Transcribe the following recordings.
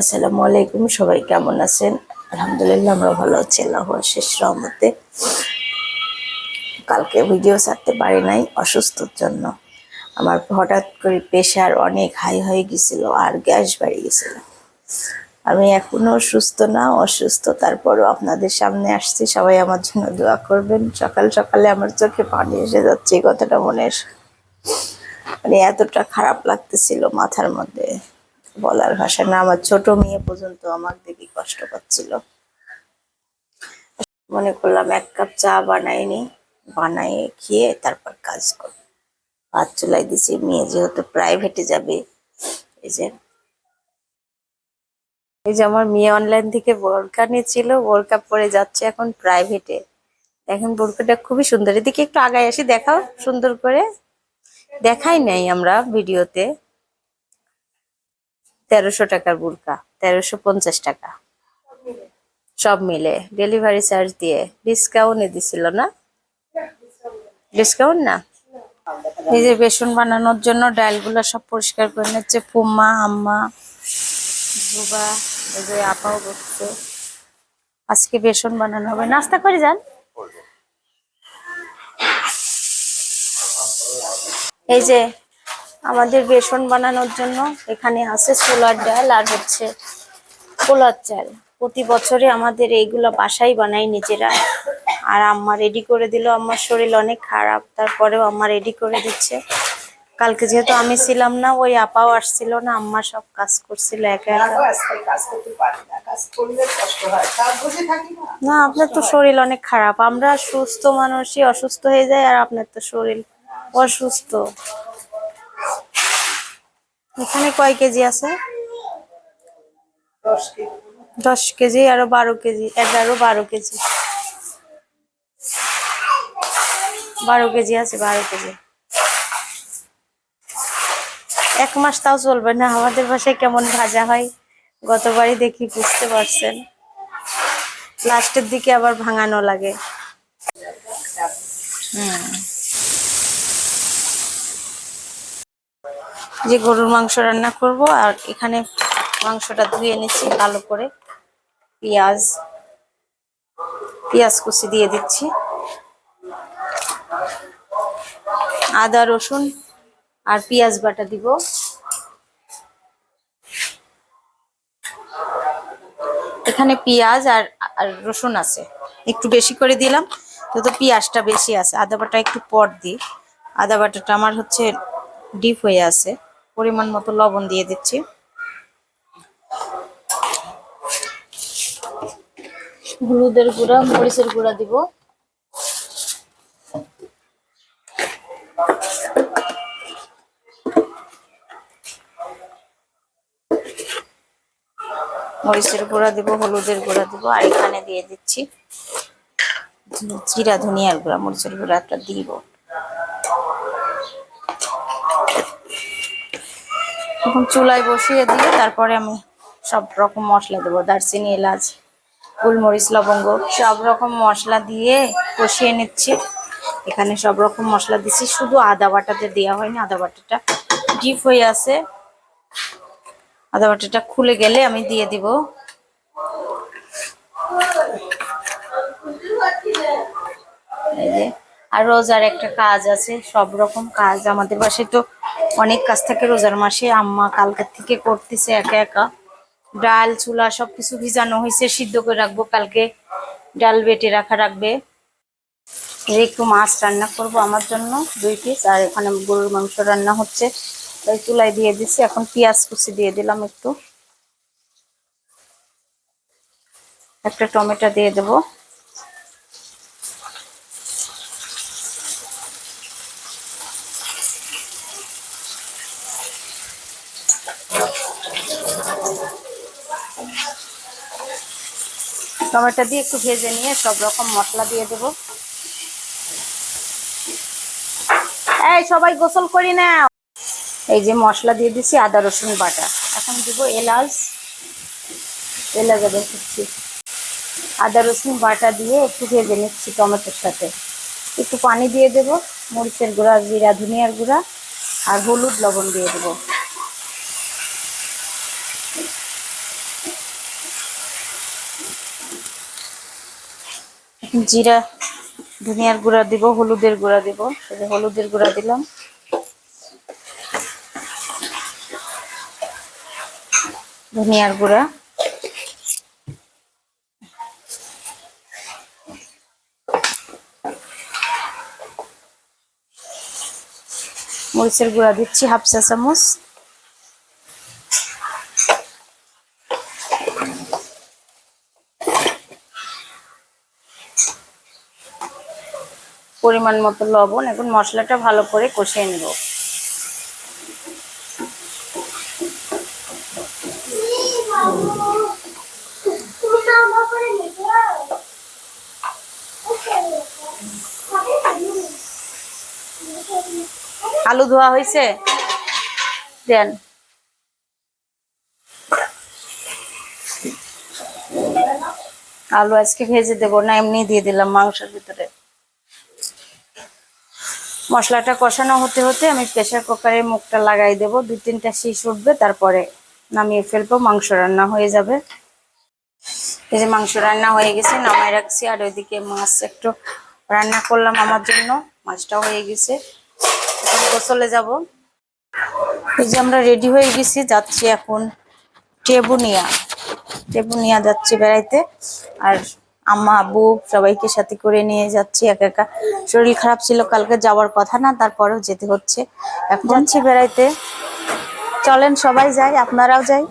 আসসালামু আলাইকুম, সবাই কেমন আছেন? আলহামদুলিল্লাহ, আমরা ভালো আছি, আল্লাহ শেষ রহমতে। কালকে ভিডিও ছাড়তে পারি নাই, অসুস্থর জন্য। আমার হঠাৎ করে প্রেশার অনেক হাই হয়ে গেছিল আর গ্যাস বাড়ি গেছিল। আমি এখনও সুস্থ না, অসুস্থ। তারপরও আপনাদের সামনে আসছি, সবাই আমার জন্য দোয়া করবেন। সকাল সকালে আমার চোখে পানি এসে যাচ্ছে, এই কথাটা মনে মানে এতটা খারাপ লাগতেছিল মাথার মধ্যে। বলার ভাষা না, আমার ছোট মেয়ে পর্যন্ত আমার দেখি কষ্ট পাচ্ছিল। মনে করলাম এক কাপ চা বানাইনি, বানাই, খেয়ে তারপর কাজ করব ভাত চুলাই দিছি, মেয়ে যেহেতু প্রাইভেটে যাবে, এই যে। এই যে আমার মেয়ে অনলাইন থেকে বোরকা নিয়েছিল, বোরকা পরে যাচ্ছে এখন প্রাইভেটে এখন বোরকাটা খুবই সুন্দর। এদিকে একটু আগায় আসি, দেখাও সুন্দর করে। দেখাই নাই আমরা ভিডিওতে। তেরোশো টাকার বুরকা, তেরোশো পঞ্চাশ টাকা। সব মিলে ডেলিভারি চার্জ দিয়ে ডিসকাউন্টে দিছিল না? ডিসকাউন্ট না? এই যে বেসন বানানোর জন্য ডালগুলো সব পরিষ্কার করে নিচ্ছে। পুম্মা আম্মা জুবা এই যে আপাও বসছে। আজকে বেসন বানানো হবে। নাস্তা করে যান। এই যে আমাদের বেসন বানানোর জন্য এখানে আছে সোলার ডাল আর হচ্ছে পোলার চাল। প্রতি বছরে আমাদের এইগুলো বাসাই বানাই নিজেরা। আর আম্মা রেডি করে দিল। আমার শরীর অনেক খারাপ তারপরেও আম্মা রেডি করে দিচ্ছে। কালকে যেহেতু আমি ছিলাম না ওই আপাও আসছিল না আম্মা সব কাজ করছিল একা না। আপনার তো শরীর অনেক খারাপ। আমরা সুস্থ মানুষই অসুস্থ হয়ে যায় আর আপনার তো শরীর অসুস্থ। এখানে কয় কেজি আছে? দশ কেজি। আরও বারো কেজি এগারো বারো কেজি। বারো কেজি আছে বারো কেজি। এক মাস তাও চলবে না আমাদের বাসায় কেমন ভাজা হয় গতবারই দেখি বুঝতে পারছেন। লাস্টের দিকে আবার ভাঙানো লাগে। হুম। যে গরুর মাংস রান্না করব, আর এখানে মাংসটা ধুয়ে নিচ্ছি, ভালো করে পেঁয়াজ পেঁয়াজ কুচি দিয়ে দিচ্ছি, আদা, রসুন আর পেঁয়াজ বাটা দিব। এখানে পেঁয়াজ আর আর রসুন আছে, একটু বেশি করে দিলাম তো পেঁয়াজটা বেশি আছে, আদা বাটা একটু পর দিই। আদা বাটাটা আমার হচ্ছে ডিপ হয়ে আছে। পরিমাণ মতো লবণ দিয়ে দিচ্ছি। হলুদের গুঁড়া, মরিচের গুঁড়া দিব। মরিচের গুঁড়া দিব, হলুদের গুঁড়া দিব, আর এখানে দিয়ে দিচ্ছি জিরা ধনিয়ার গুঁড়া, মরিচের গুঁড়াটা দিব। এখন চুলায় বসিয়ে দিয়ে তারপরে আমি সব রকম মশলা দেবো। দারচিনি, এলাচ, গোলমরিচ, লবঙ্গ, সব রকম মশলা দিয়ে কষিয়ে নিচ্ছি। এখানে সব রকম মশলা দিচ্ছি। শুধু আদা বাটাতে দেওয়া হয়নি, আদা বাটাটা ডিপ হয়ে আছে। আদা বাটাটা খুলে গেলে আমি দিয়ে দিব। আর রোজার একটা কাজ আছে, সব রকম কাজ আমাদের বাসায় তো অনেক কাজ থাকে রোজার মাসে আম্মা কালকের থেকে করতেছে একা একা। ডাল, চুলা সবকিছু ভিজানো হয়েছে, সিদ্ধ করে রাখব, কালকে ডাল বেটে রাখা রাখবে। একটু মাছ রান্না করব আমার জন্য, দুই পিস আর এখানে গরুর মাংস রান্না হচ্ছে। তাই চুলায় দিয়ে দিচ্ছি এখন পেঁয়াজ কুচি দিয়ে দিলাম একটু। একটা টমেটো দিয়ে দেবো। টমেটো দিয়ে একটু ভেজে নিয়ে সব রকম মশলা দিয়ে দেবো। এই, সবাই গোসল করি না এই যে মশলা দিয়ে দিছি আদা, রসুন বাটা। এখন দিব এলাচ। এলাচ আদা দিচ্ছি আদা, রসুন বাটা দিয়ে একটু ভেজে নিচ্ছি টমেটোর সাথে। একটু পানি দিয়ে দেব। মরিচের গুঁড়া, জিরা, ধনিয়ার গুঁড়া আর হলুদ লবণ দিয়ে দেবো। জিরা, ধনিয়ার গুঁড়া দিব, হলুদের গুঁড়া দিব। হলুদের গুঁড়া দিলাম। ধনিয়ার গুঁড়া। মরিচের গুঁড়া দিচ্ছি হাফ চা চামচ। পরিমাণ মতো লবণ এখন মশলাটা ভালো করে কষিয়ে নেব। আলু ধোয়া হয়েছে? দেন। আলু আজকে ভেজে দেবো না এমনি দিয়ে দিলাম মাংসের ভিতরে। মশলাটা কষানো হতে হতে আমি প্রেশার কুকারে মুখটা লাগাই দেবো। দু তিনটা শীষ উঠবে, তারপরে নামিয়ে ফেলব। মাংস রান্না হয়ে যাবে। এই যে মাংস রান্না হয়ে গেছে নামাই রাখছি। আর ওইদিকে মাছ একটু রান্না করলাম আমার জন্য। মাছটাও হয়ে গেছে। এখন গোসলে যাব। এই যে আমরা রেডি হয়ে গেছি, যাচ্ছি এখন টেবুনিয়া। টেবুনিয়া যাচ্ছি বেড়াইতে। আর আম্মা আব্বু সবাইকে সাথে করে নিয়ে যাচ্ছি একা একা। শরীর খারাপ ছিল কালকে যাওয়ার কথা না তারপরেও যেতে হচ্ছে। এখন যাচ্ছি। বেড়াইতে। চলেন সবাই যাই আপনারাও যাই।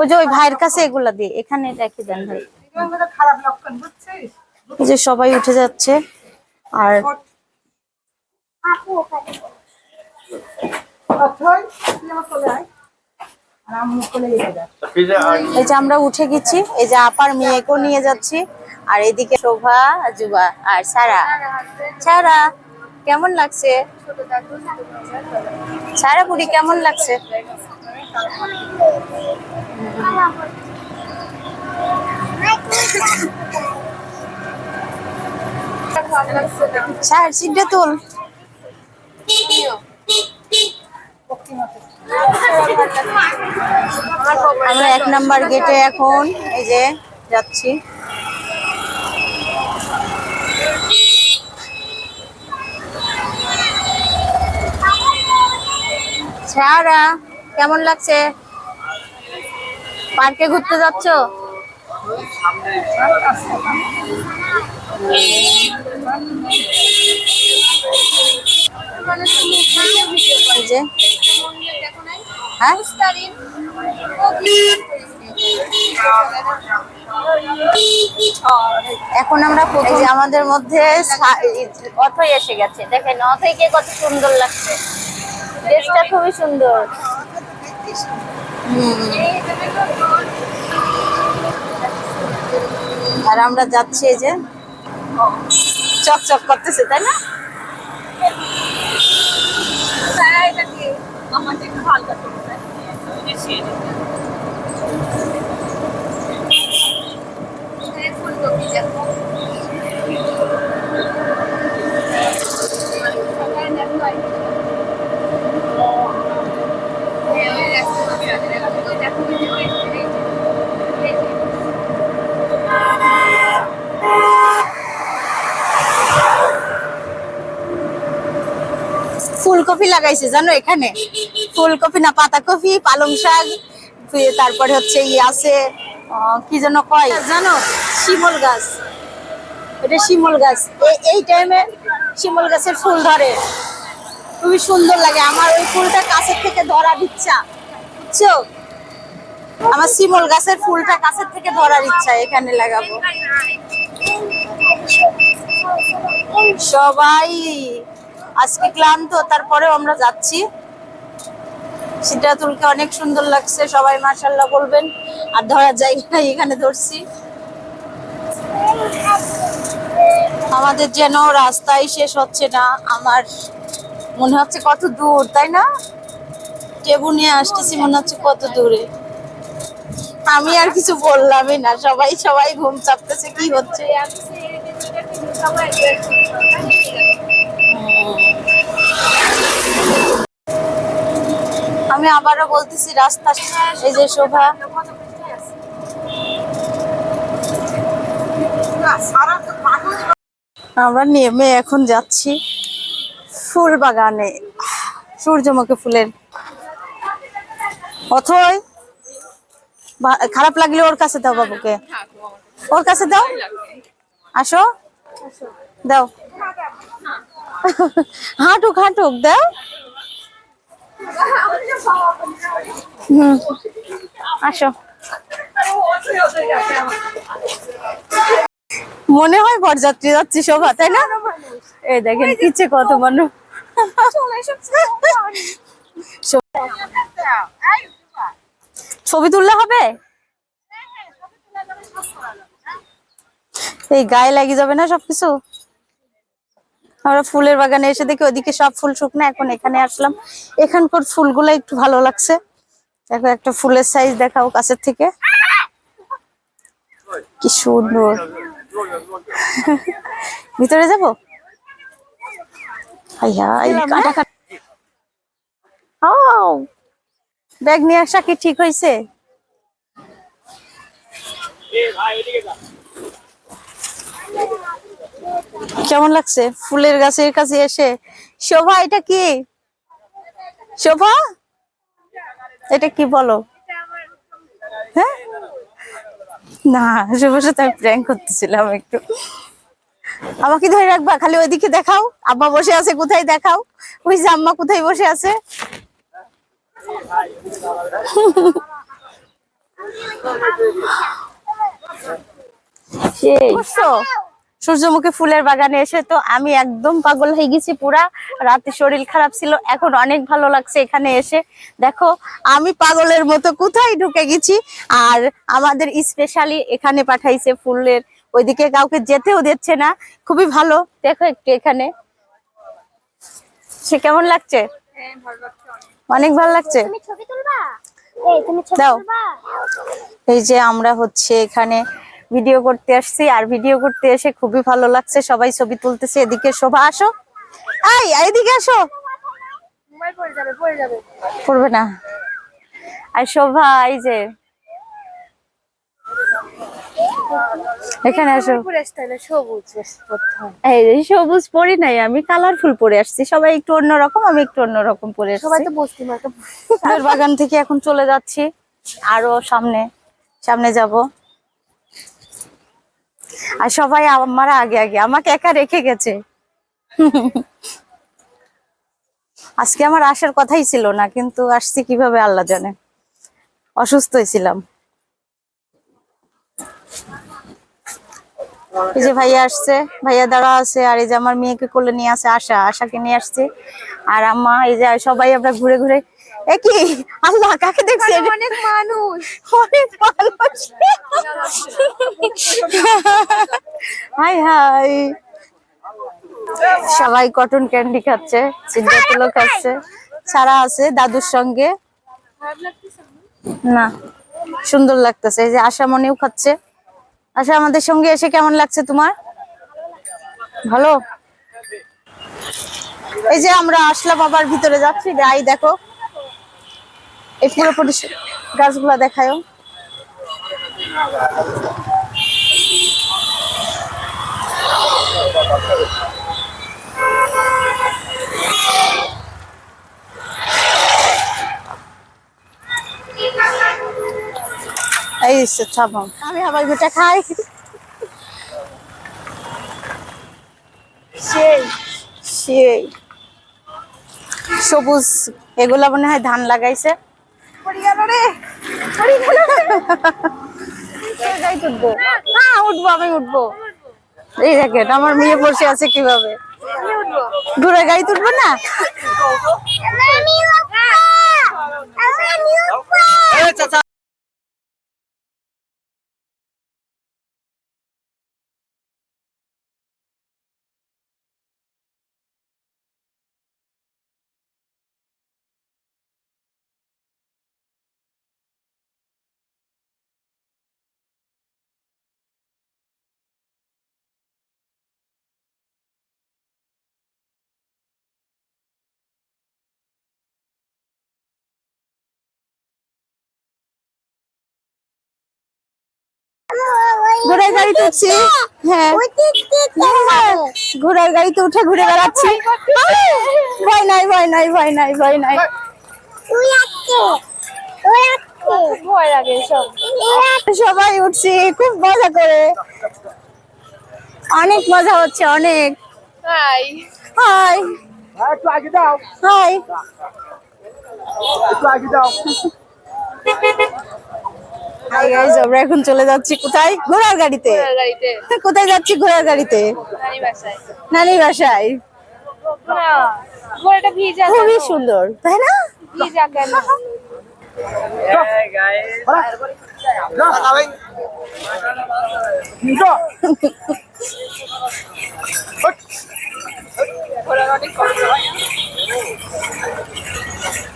ওই যে ওই ভাইয়ের কাছে এগুলা দিয়ে এখানে রেখে দেন ভাই। যে সবাই উঠে যাচ্ছে আর আয় আর আম্মু কোলে নিয়ে যা এই যে আমরা উঠে গেছি এই যে আপার মেয়েকেও নিয়ে যাচ্ছি আর এদিকে শোভা জুবা আর সারা। সারা কেমন লাগছে? সারা পুরি কেমন লাগছে? সার সিটটা তুল আমরা এক নাম্বার গেটে এখন এই যে যাচ্ছি। সারা কেমন লাগছে? পার্কে ঘুরতে যাচ্ছ? হ্যাঁ? এখন আমরা এই যে আমাদের মধ্যে অথই এসে গেছে। দেখেন অথইকে কত সুন্দর লাগছে। ড্রেসটা খুবই সুন্দর। আর আমরা যাচ্ছি এই যে চকচক করতেছে তাই না? ফুলকপি লাগাইছে, জানো এখানে? ফুলকপি না পাতাকপি, পালং শাক তারপরে হচ্ছে ইয়ে আছে কি যেন কয়? জানো? শিমল গাছ। এটা শিমল গাছ। এই টাইমে শিমল গাছের ফুল ধরে। খুবই সুন্দর লাগে। আমার ওই ফুলটা কাছের থেকে ধরার ইচ্ছা বুঝছ? আমার শিমল গাছের ফুলটা কাছের থেকে ধরার ইচ্ছা এখানে লাগাবো। সবাই আজকে ক্লান্ত তারপরেও আমরা যাচ্ছি। সিদ্ধাতুলকে অনেক সুন্দর লাগছে সবাই মাশাল্লাহ বলবেন। আর জায়গা নাই, এখানে ধরছি। আমাদের যেন রাস্তাই শেষ হচ্ছে না আমার মনে হচ্ছে কত দূর তাই না? টেবু নিয়ে আসতেছি মনে হচ্ছে কত দূরে। আমি আর কিছু বললামই না সবাই সবাই ঘুম চাপতেছে কি হচ্ছে? আমি আবারও বলতেছি, রাস্তা, এই যে শোভা। আমরা নেমে এখন যাচ্ছি ফুল বাগানে, সূর্যমুখী ফুলের। অথই খারাপ লাগলে ওর কাছে দাও বাবুকে। ওর কাছে দাও। আসো। দাও। হাঁটুক হাঁটুক, দাও। আসো। মনে হয় বরযাত্রী যাচ্ছি শোভা তাই না? এই দেখেন, কিচ্ছে কত মানুষ ছবি তুললে হবে? এই গায়ে লাগিয়ে যাবে না সবকিছু? আমরা ফুলের বাগানে এসে দেখি ওইদিকে সব ফুল শুকনো এখন এখানে আসলাম। এখানকার ফুলগুলো একটু ভালো লাগছে। দেখো একটা ফুলের সাইজ দেখাও কাছের থেকে। কি সুন্দর। ভিতরে যাব? ব্যাগ নিয়ে আসা কি ঠিক হয়েছে? কেমন লাগছে? ফুলের গাছের কাছে এসে? শোভা এটা কি? শোভা? এটা কি বলো? হ্যাঁ? না শুভর সাথে আমি প্র্যাঙ্ক করতেছিলাম একটু। আমাকে ধরে রাখবা খালি ওইদিকে দেখাও। আব্বা বসে আছে কোথায় দেখাও? ওই যে আম্মা কোথায় বসে আছে? বুঝছ? সূর্যমুখী ফুলের বাগানে এসে তো আমি একদম পাগল হয়ে গেছি পুরা। রাতে শরীর খারাপ ছিল এখন অনেক ভালো লাগছে এখানে এসে। দেখো আমি পাগলের মতো কোথায় ঢুকে গেছি? আর আমাদের স্পেশালি এখানে পাঠাইছে ফুলের। ওইদিকে কাউকে যেতেও দিচ্ছে না। খুবই ভালো। দেখো একটু এখানে। সে কেমন লাগছে? অনেক ভালো লাগছে। দাও। এই যে আমরা হচ্ছে এখানে ভিডিও করতে আসছি আর ভিডিও করতে এসে খুবই ভালো লাগছে। সবাই ছবি তুলতেছে এদিকে শোভা আসো। আই এদিকে আসো। পড়বে না। আর শোভা এই যে। এখানে আসো। সবুজ এই সবুজ পরি নাই আমি কালারফুল পরে আসছি। সবাই একটু অন্যরকম আমি একটু অন্যরকম পরে সবাই আসছি তো বস্তি বাগান থেকে এখন চলে যাচ্ছি। আরও সামনে সামনে যাব। আর সবাই আমার আগে আগে। আমাকে একা রেখে গেছে। আজকে আমার আসার কথাই ছিল না, কিন্তু আসছি কীভাবে আল্লাহ জানে। অসুস্থ ছিলাম। এই যে ভাইয়া আসছে, ভাইয়া দাঁড়া আছে, আর এই যে আমার মেয়েকে কোলে নিয়ে আসে আশা, আশাকে নিয়ে আসছে। আর আম্মা, এই যে সবাই আমরা ঘুরে ঘুরে এ কি? আল্লাহ কাকে দেখছে অনেক মানুষ। অনেক মানুষ। Hi hi. সবাই কটন ক্যান্ডি খাচ্ছে সিদ্ধাতুলো খাচ্ছে সারা আছে দাদুর সঙ্গে। না সুন্দর লাগতেছে। এই যে আশা মনেও খাচ্ছে। আশা আমাদের সঙ্গে এসে কেমন লাগছে তোমার? ভালো? এই যে আমরা আসলাম আবার ভিতরে যাচ্ছি। গাই দেখো এই পুরোপুরি গাছগুলা দেখায়ও এই থামাও আমি আবার গোটা খাই। সেই সেই। সবুজ এগুলা মনে হয় ধান লাগাইছে। পড়ে গেল রে যাই উঠবো হ্যাঁ উঠবো আমি উঠবো। এই দেখেন আমার মেয়ে বসে আছে কীভাবে? ঘুরে গাড়ি তুলবো না? আমি ঘোড়ার গাড়িতে উঠছি। হ্যাঁ। হ্যাঁ, ঘোড়ার গাড়িতে উঠে ঘুরে বেড়াচ্ছি। ভয় নাই ভয় নাই ভয় নাই ভয় নাই। ভয় লাগে সব সবাই উঠছি খুব মজা করে। অনেক মজা হচ্ছে অনেক। হাই। হাই। একটু আগে দাও। হাই। একটু আগে দাও। হাই গাইস আমরা এখন চলে যাচ্ছি কোথায়? ঘোড়ার গাড়িতে। গাড়িতে। কোথায় যাচ্ছি ঘোড়ার গাড়িতে? নানি বাসায়। খুবই সুন্দর তাই না? ভিজা কেন? যাও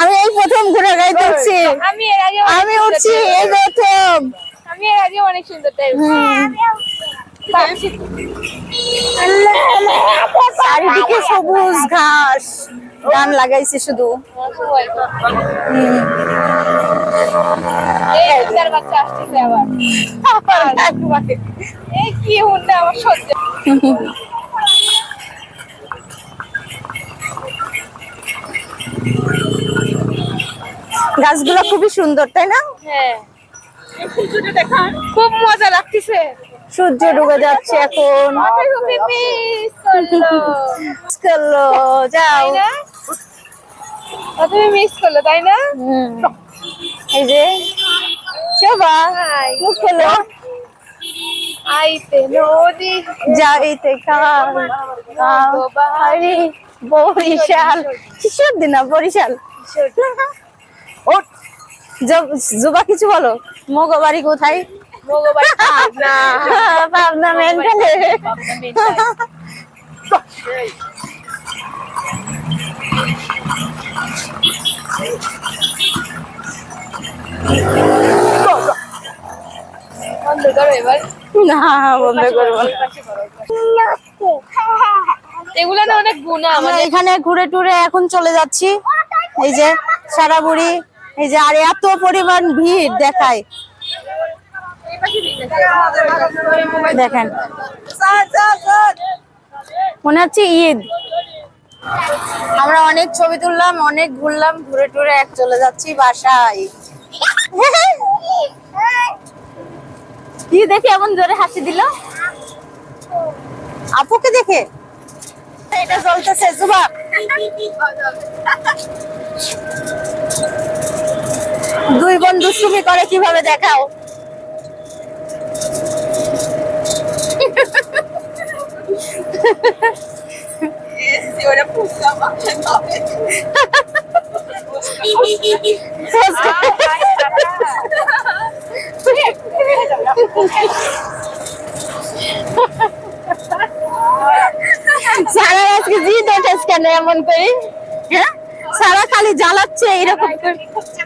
আমি এই প্রথম ঘোড়ার গাড়িতে উঠছি। আমি এর আগে আমি উঠছি এই প্রথম। আমি এর আগে অনেক সুন্দর টাইপ চারিদিকে সবুজ ঘাস গান লাগাইছে শুধু। কি হুন্ডা আমার সহ্য গাছগুলো খুবই সুন্দর তাই না? হ্যাঁ। খুব মজা লাগতেছে। সূর্য ডুবে যাচ্ছে এখন। করল। যাও। তুমি মিস করল তাই না? এই যে শোভা মুখ খেলো। আইতে নদী। যাইতে কাল বরিশাল। কিশোর দিনা বরিশাল। ও জুবা কিছু বলো? মগো বাড়ি কোথায়? ভগবান না পাবনা। মেন্টালে। বন্ধ করো এবার। না বন্ধ করব এগুলো না অনেক গুণা আমরা এখানে ঘুরে টুরে এখন চলে যাচ্ছি। এই যে সারা বুড়ি এই যে আর এত পরিমাণ ভিড় দেখায়। দেখেন। মনে হচ্ছে ঈদ। আমরা অনেক ছবি তুললাম অনেক ঘুরলাম ঘুরে টুরে এক চলে যাচ্ছি বাসায়। কি দেখে এমন জোরে হাসি দিল? আপুকে দেখে? এটা চলতেছে জুবাব দুই বোন দুষ্টুমি করে কীভাবে দেখাও? সারা আজকে জি দেখেছ কেন এমন করে? হ্যাঁ? সারা খালি জ্বালাচ্ছে এইরকম করে।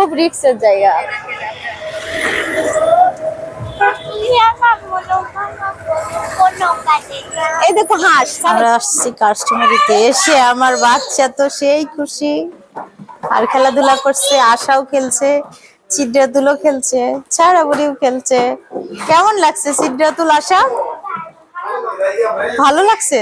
খুব রিক্সের জায়গা। এই দেখো হাঁস। আমরা আসছি কাস্টমারিতে, এসে আমার বাচ্চা তো সেই খুশি। আর খেলাধুলা করছে, আশাও খেলছে চিদ্রাতুলও খেলছে ছাড়া বুড়িও খেলছে। কেমন লাগছে চিদ্রাতুল আশা? ভালো লাগছে?